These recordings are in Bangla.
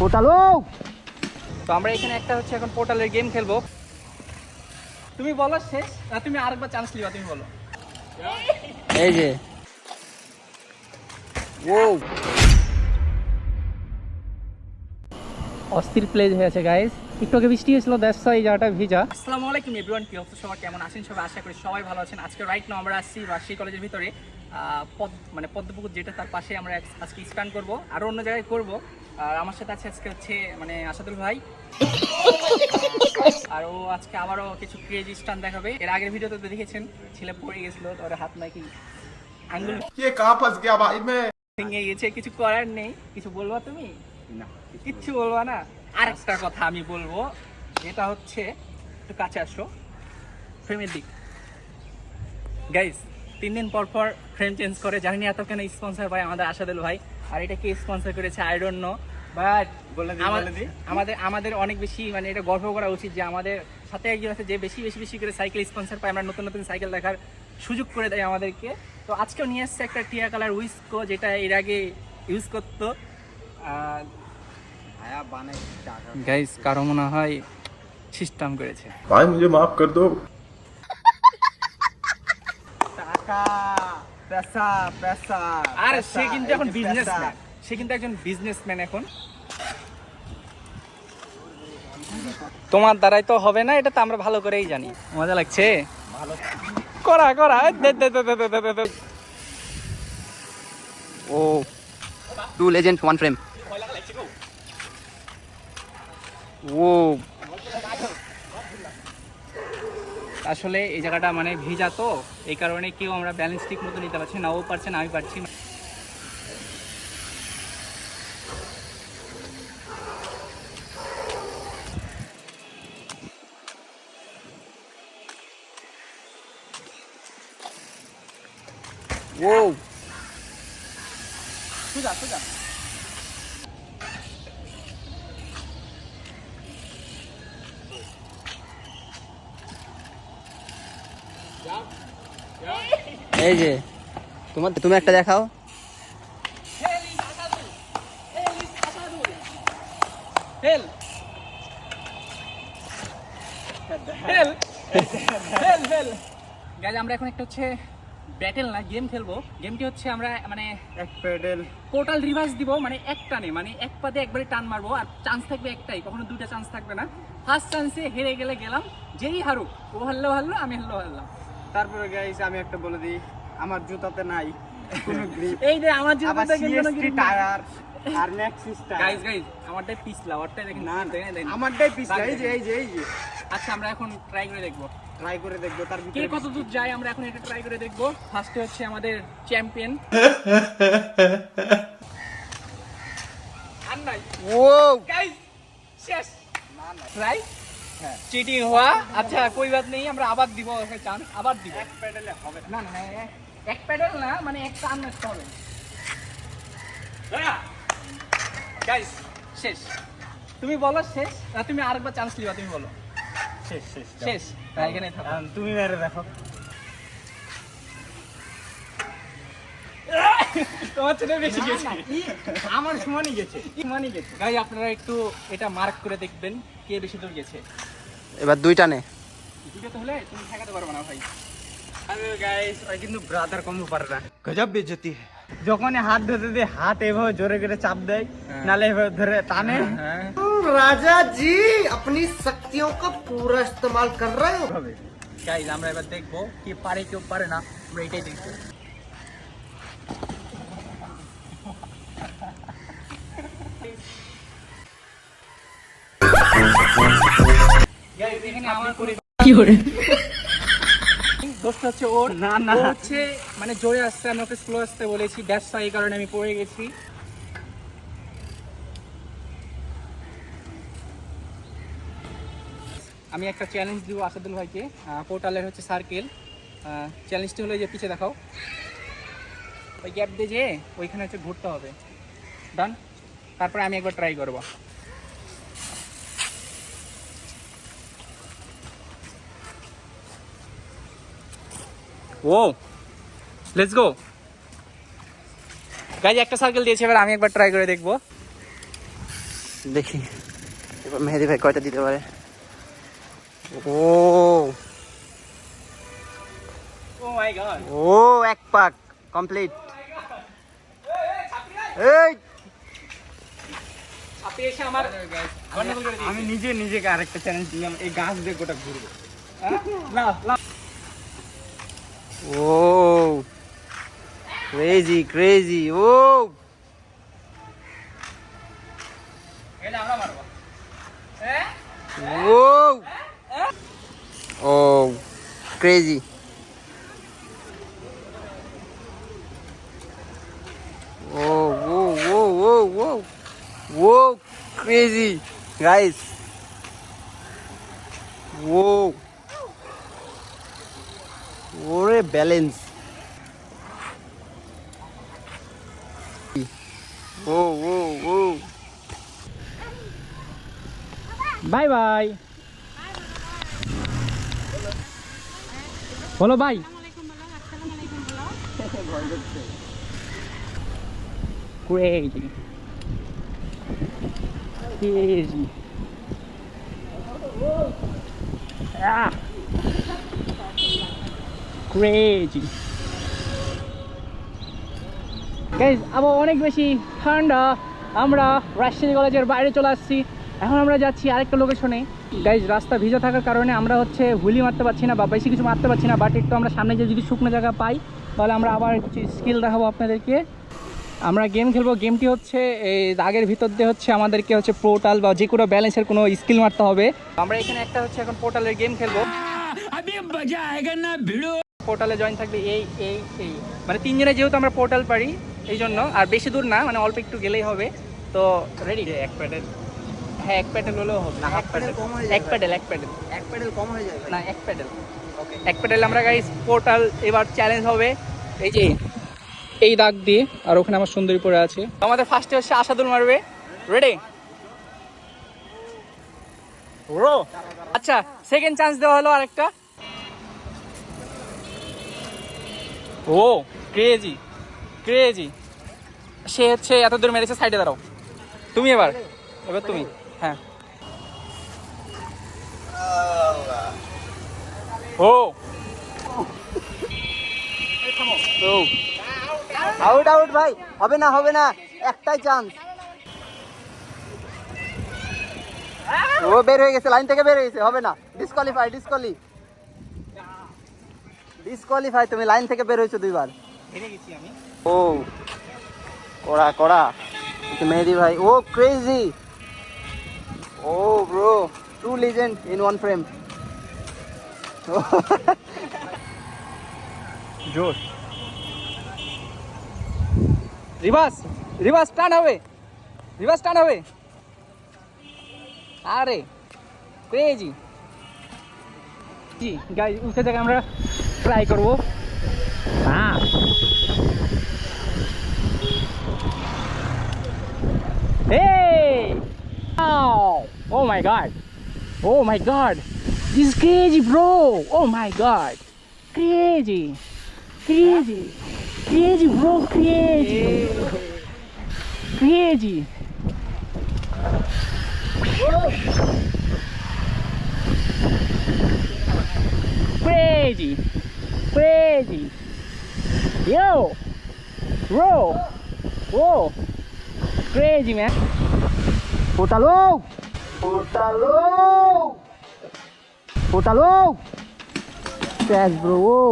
পোটালো তো আমরা এখানে একটা হচ্ছে এখন পোর্টালের গেম খেলব। তুমি বলো শেষ না তুমি আরেকবার চান্স লিবা তুমি বলো। এই যে। ও অস্থির প্লেজ হয়েছে গাইস একটু আগে বৃষ্টি হয়েছিল দ্যাটস এই জায়গাটা ভিজা। আসসালামু আলাইকুম এভরিওয়ান কি অবস্থা? সবার কেমন আছেন? সবাই আশা করি সবাই ভালো আছেন। আজকে রাইট নাও আমরা আসছি রাজশাহী কলেজের ভিতরে। পদ মানে পদ্মপুকুর যেটা তার পাশে আমরা আজকে স্প্যান করব। আরও অন্য জায়গায় করব। আর আমার সাথে আছে আজকে হচ্ছে মানে আসাদুল ভাই। আর ও আজকে আবারও কিছু ক্রেজি স্টান দেখাবে। এর আগের ভিডিওতে তো দেখেছেন ছেলে পড়ে গেছিল ওর হাত নাকি আঙ্গুল ভেঙে গেছে কিছু করার নেই। কিছু বলবা তুমি? না কিচ্ছু বলব না? আর একটা কথা আমি বলব এটা হচ্ছে একটু কাছে আসো। ফ্রেমের দিক। গাইস তিন দিন পর পর ফ্রেম চেঞ্জ করে। জানি না এতক্ষণ স্পন্সার ভাই আমাদের আশাদুল ভাই। আর এটা কে স্পন্সার করেছে? আই ডোন্ট নো বাট আমাদের আমাদের অনেক বেশি মানে এটা গর্ব করা উচিত যে আমাদের সাথে একজন আছে যে বেশি বেশি বেশি করে সাইকেল স্পন্সার পাই আমরা নতুন নতুন সাইকেল দেখার সুযোগ করে দেয় আমাদেরকে। তো আজকেও নিয়ে এসছে একটা টিয়া কালার উইস্কো যেটা এর আগে ইউজ করতো। গাইস কারও মনে হয় সিস্টেম করেছে। ভাই মুঝে মাফ কর দো। টাকা পেশা পেশা আর সে কিন্তু এখন বিজনেসম্যান সে কিন্তু একজন বিজনেসম্যান এখন। তোমার দ্বারাই তো হবে না এটা তো আমরা ভালো করেই জানি। মজা লাগছে? করা করা দে। Oh two legend one frame ও। আসলে এই জায়গাটা মানে ভিজা তো এই কারণে কেউ আমরা ব্যালেন্স ঠিক মতো নিতে পারছি না ও পারছে না আমি পারছি না। ও সোজা সোজা। এই যে তোমার তুমি একটা দেখাও। হেল হেল হেল হেল গাইজ আমরা এখন একটা হচ্ছে ব্যাটেল না গেম খেলব। গেমটি হচ্ছে আমরা মানে এক পেডেল টোটাল রিভার্স দিব মানে এক টানে মানে এক পাদে একবারে টান মারবো আর চান্স থাকবে একটাই কখনো দুইটা চান্স থাকবে না। ফার্স্ট চান্সে হেরে গেলে গেলাম যেই হারুক ও হারলেও হারলো আমি হারলেও হারলাম। তারপরে গাইস আমি একটা বলে দিই আমার জুতাতে নাই কোনো গ্রিপ এই যে আমার জন্য আবার সিএসটি টায়ার আর গাইজ টায়ার গাইজ আমারটাই পিছলা ওরটাই দেখেন না দেখেন, দেখেন। আমারটাই পিস এই যে এই যে এই যে। আচ্ছা আমরা এখন ট্রাই করে দেখব। ট্রাই করে দেখব তার কে ভিতরে কত দূর যায় আমরা এখন এটা ট্রাই করে দেখব। ফার্স্টে হচ্ছে আমাদের চ্যাম্পিয়ন আর নাই। ও গাইস শেষ। না না। ট্রাই চিটিং হওয়া? আচ্ছা কই বাত নেই আমরা আবার দিব চান্স আবার দিব। এক প্যাডেলে হবে না। না এক- প্যাডেল না মানে এক টান মারতে হবে। গাইস শেষ। তুমি বলো শেষ তুমি আরেকবার চান্স লিবা তুমি বলো। শেষ শেষ শেষ হ্যাঁ, এখানে থাকো। তুমি মেরে দেখো। গেছে। আমার সমানই গেছে সমানই গেছে। গাই আপনারা একটু এটা মার্ক করে দেখবেন কে বেশি দূর গেছে। এবার দুইটা নে। ভাই। কিন্তু ব্রাদার কম পারে না। গজব যখন হাত ধরে দিয়ে হাত এভাবে জোরে করে চাপ দেয় হ্যাঁ। নালে এভাবে ধরে টানে। হ্যাঁ, হ্যাঁ। রাজা জি আপনি শক্তিও পুরো ইস্তেমাল কর আমরা এবার দেখব কি পারে কেউ পারে না। আমরা এটাই Guys, এখানে দোষটা হচ্ছে ওর না, না। হচ্ছে মানে জোরে আসছে আমি ওকে স্লো আসতে বলেছি দ্যাটস এই কারণে আমি পড়ে গেছি। আমি একটা চ্যালেঞ্জ দিব আসাদুল ভাইকে। পোর্টালের হচ্ছে সার্কেল চ্যালেঞ্জটি হলো যে পিছে দেখাও। ওই গ্যাপ দিয়ে যে ওইখানে হচ্ছে ঘুরতে হবে। ডান তারপরে আমি একবার ট্রাই করব। ও লেটস গো গাইজ একটা সার্কেল দিয়েছে এবার আমি একবার ট্রাই করে দেখব। দেখি। এবার মেহেদি ভাই কয়টা দিতে পারে? ও ও মাই গড ও এক পাক কমপ্লিট এই। আমি নিজে নিজেকে আরেকটা চ্যালেঞ্জ দিলাম এই গাছ দিয়ে গোটা ঘুরবো। হ্যাঁ? লাও, Whoa. Crazy, crazy. Whoa. Whoa. Oh, crazy. Whoa, whoa, whoa, whoa, whoa. Whoa, crazy. Guys. Whoa. ওরে balance oh oh oh bye bye বলো bye Crazy. Crazy. Ah. Crazy. Guys আবার অনেক বেশি ঠান্ডা। আমরা রাজশাহী কলেজের বাইরে চলে আসছি। এখন আমরা যাচ্ছি আরেকটা লোকেশনে গাইজ রাস্তা ভিজা থাকার কারণে আমরা হচ্ছে হুলি মারতে পারছি না বা বেশি কিছু মারতে পারছি না বাট একটু আমরা সামনে যে যদি শুকনো জায়গা পাই, তাহলে আমরা আবার কিছু স্কিল দেখাবো আপনাদেরকে। আমরা গেম খেলব। গেমটি হচ্ছে, এই দাগের ভিতর দিয়ে হচ্ছে আমাদেরকে হচ্ছে পোর্টাল বা যে কোনো ব্যালেন্সের কোনো স্কিল মারতে হবে। আমরা এখানে একটা হচ্ছে এখন পোর্টালের গেম খেলব। পোর্টালে জয়েন থাকবে এই এই এই। মানে তিনজনে যেহেতু আমরা পোর্টাল পারি এই জন্য। আর বেশি দূর না মানে অল্প একটু গেলেই হবে। তো রেডি এক প্যাডেল হ্যাঁ এক প্যাডেল হলেও হবে। না এক প্যাডেল কম হয়ে এক প্যাডেল এক প্যাডেল এক প্যাডেল কম হয়ে যাবে না এক প্যাডেল এক প্যাডেল আমরা গাইস পোর্টাল এবার চ্যালেঞ্জ হবে। এই যে এই দাগ দিয়ে আর ওখানে আমার সুন্দরী পড়ে আছে। আমাদের ফার্স্টে হচ্ছে আসাদুল মারবে। রেডি আচ্ছা সেকেন্ড চান্স দেওয়া হলো আরেকটা। ও ক্রেজি ক্রেজি সে হচ্ছে এত দূর মেরেছে সাইডে দাঁড়াও। তুমি এবার এবার তুমি হ্যাঁ। ও। আউট আউট ভাই, হবে না হবে না, একটাই চান্স ও বের হয়ে গেছে লাইন থেকে বের হয়ে গেছে, হবে না। ডিসকোয়ালিফাই ডিসকোয়ালি ডিসকোয়ালিফাই তুমি লাইন থেকে বের হয়েছো দুইবার। হেরে গেছি আমি। ও কড়া কড়া। মেহেদি ভাই ও crazy oh bro two legend in one frame জোর রিভার্স রিভার্স টার্ন হবে। রিভার্স টার্ন হবে। আরে ক্রেজি জি গাই উঠে থেকে আমরা। ট্রাই করবো হ্যাঁ Hey! Wow! Oh my god! Oh my god! This is crazy, bro! Oh my god! Crazy! Crazy! Crazy, bro! Crazy! Crazy! Crazy! Crazy! Yo! Bro! Whoa! Crazy, man! পোটালো পোটালো পোটালো ক্র্যাশ ব্রো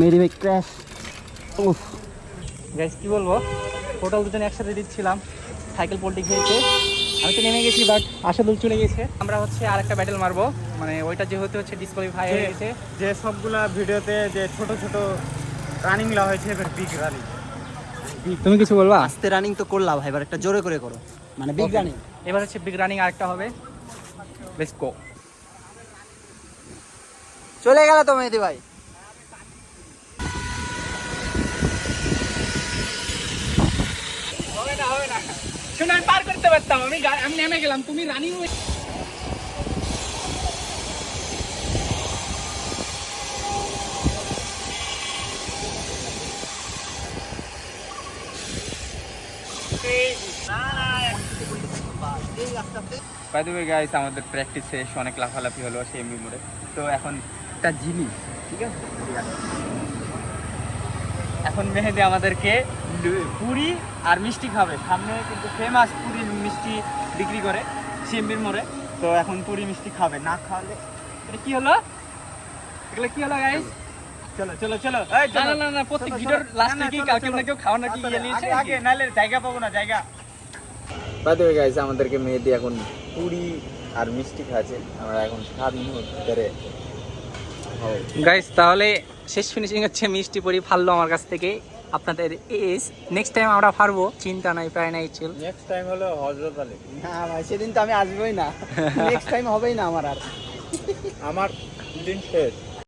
মেরি ভাই ক্র্যাশ উফ গাইস কি বলব টোটাল দুজন একসাথে দিচ্ছিলাম সাইকেল পোল্টি খেয়েছে আমি তো নেমে গেছি বাট আশাদুল চলে গেছে। আমরা হচ্ছে আরেকটা ব্যাটেল মারবো। মানে ওইটা যেহেতু হচ্ছে ডিসকোয়ালিফাই হয়ে গেছে। যে সবগুলা ভিডিওতে যে ছোট ছোট রানিং লা হয়েছে এবার বিগ রানিং তুমি কিছু বলবা? আস্তে রানিং তো করলাম ভাই এবার একটা জোরে করে করো। মানে বিগ রানিং এবার হচ্ছে বিগ রানিং আরেকটা হবে। লেটস গো চলে গেল তো মেহেদি ভাই হবে না হবে না আমি পার করতে পারতাম আমি আমি নেমে গেলাম তুমি রানিং আমাদের প্র্যাকটিস শেষ, অনেক লাফালাফি হলো সেমবি মোড়ে। তো এখন একটা জিনিস, ঠিক আছে? এখন মেহেদি আমাদেরকে পুরি আর মিষ্টি খাবে। সামনে কিন্তু ফেমাস পুরি মিষ্টি বিক্রি করে সিএমবির মোড়ে। তো এখন পুরি মিষ্টি খাবে না খাওয়ালে এটা কি হলো? এগুলো কি হলো গাইস চলো চলো চলো। না না না না প্রত্যেক ভিডিওর লাস্টে না, না, কি কাউকে না কেউ খাওয়া নাকি ইয়ে নিয়েছে? আগে আগে জায়গা পাবো না জায়গা। বাই দ্য গাইস আমাদেরকে মেহেদি এখন পুরি আর মিষ্টি খাচ্ছে আমরা এখন সাত মিনিট ধরে গাইস তাহলে শেষ ফিনিশিং হচ্ছে মিষ্টি পরি ফাললো আমার কাছ থেকে। আপনাদের এস নেক্সট টাইম আমরা ফারবো চিন্তা নাই প্রায় নাই চিল নেক্সট টাইম হলো হজরত আলী। না ভাই সেদিন তো আমি আসবোই না। নেক্সট টাইম হবেই না আমার আর। আমার দিন শেষ।